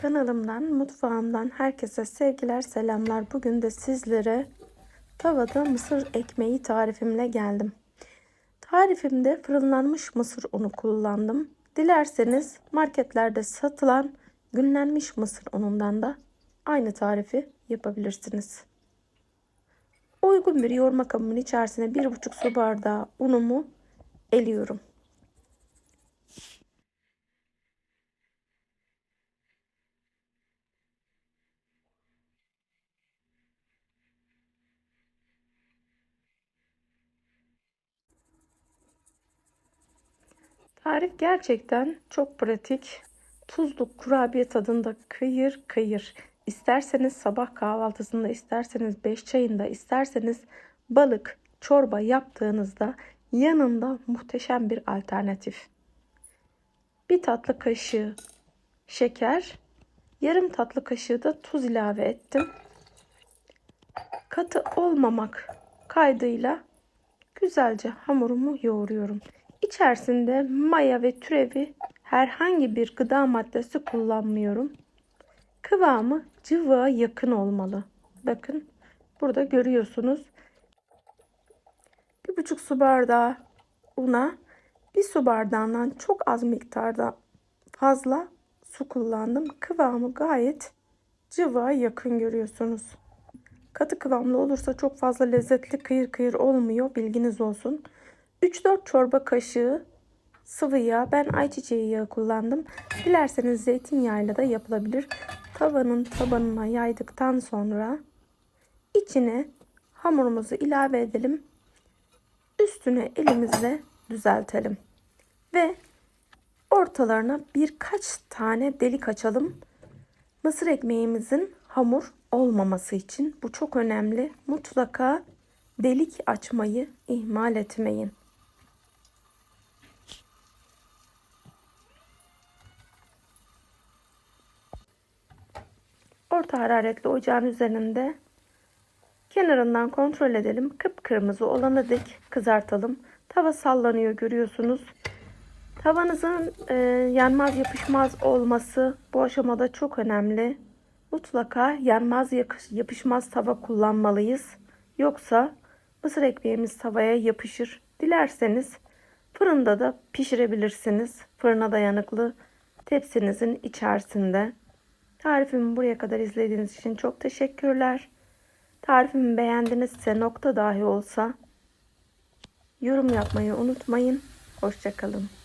Kanalımdan, mutfağımdan herkese sevgiler, selamlar. Bugün de sizlere tavada mısır ekmeği tarifimle geldim. Tarifimde fırınlanmış mısır unu kullandım. Dilerseniz marketlerde satılan günlenmiş mısır unundan da aynı tarifi yapabilirsiniz. Uygun bir yoğurma kabımın içerisine 1,5 su bardağı unumu eliyorum. Tarif gerçekten çok pratik. Tuzlu kurabiye tadında kıyır kıyır. İsterseniz sabah kahvaltısında, isterseniz 5 çayında, isterseniz balık, çorba yaptığınızda yanında muhteşem bir alternatif. Bir tatlı kaşığı şeker, yarım tatlı kaşığı da tuz ilave ettim. Katı olmamak kaydıyla güzelce hamurumu yoğuruyorum. İçerisinde maya ve türevi herhangi bir gıda maddesi kullanmıyorum. Kıvamı cıvığa yakın olmalı. Bakın burada görüyorsunuz. Bir buçuk su bardağı una bir su bardağından çok az miktarda fazla su kullandım. Kıvamı gayet cıvığa yakın görüyorsunuz. Katı kıvamlı olursa çok fazla lezzetli kıyır kıyır olmuyor. Bilginiz olsun. 3-4 çorba kaşığı sıvı yağ. Ben ayçiçeği yağı kullandım. Dilerseniz zeytinyağıyla da yapılabilir. Tavanın tabanına yaydıktan sonra içine hamurumuzu ilave edelim. Üstüne elimizle düzeltelim. Ve ortalarına birkaç tane delik açalım. Mısır ekmeğimizin hamur olmaması için bu çok önemli. Mutlaka delik açmayı ihmal etmeyin. Orta hararetli ocağın üzerinde kenarından kontrol edelim. Kıpkırmızı olana dek kızartalım. Tava sallanıyor görüyorsunuz. Tavanızın e, yanmaz yapışmaz olması bu aşamada çok önemli. Mutlaka yanmaz yapışmaz tava kullanmalıyız. Yoksa mısır ekmeğimiz tavaya yapışır. Dilerseniz fırında da pişirebilirsiniz. Fırına dayanıklı tepsinizin içerisinde. Tarifimi buraya kadar izlediğiniz için çok teşekkürler. Tarifimi beğendinizse nokta dahi olsa yorum yapmayı unutmayın. Hoşçakalın.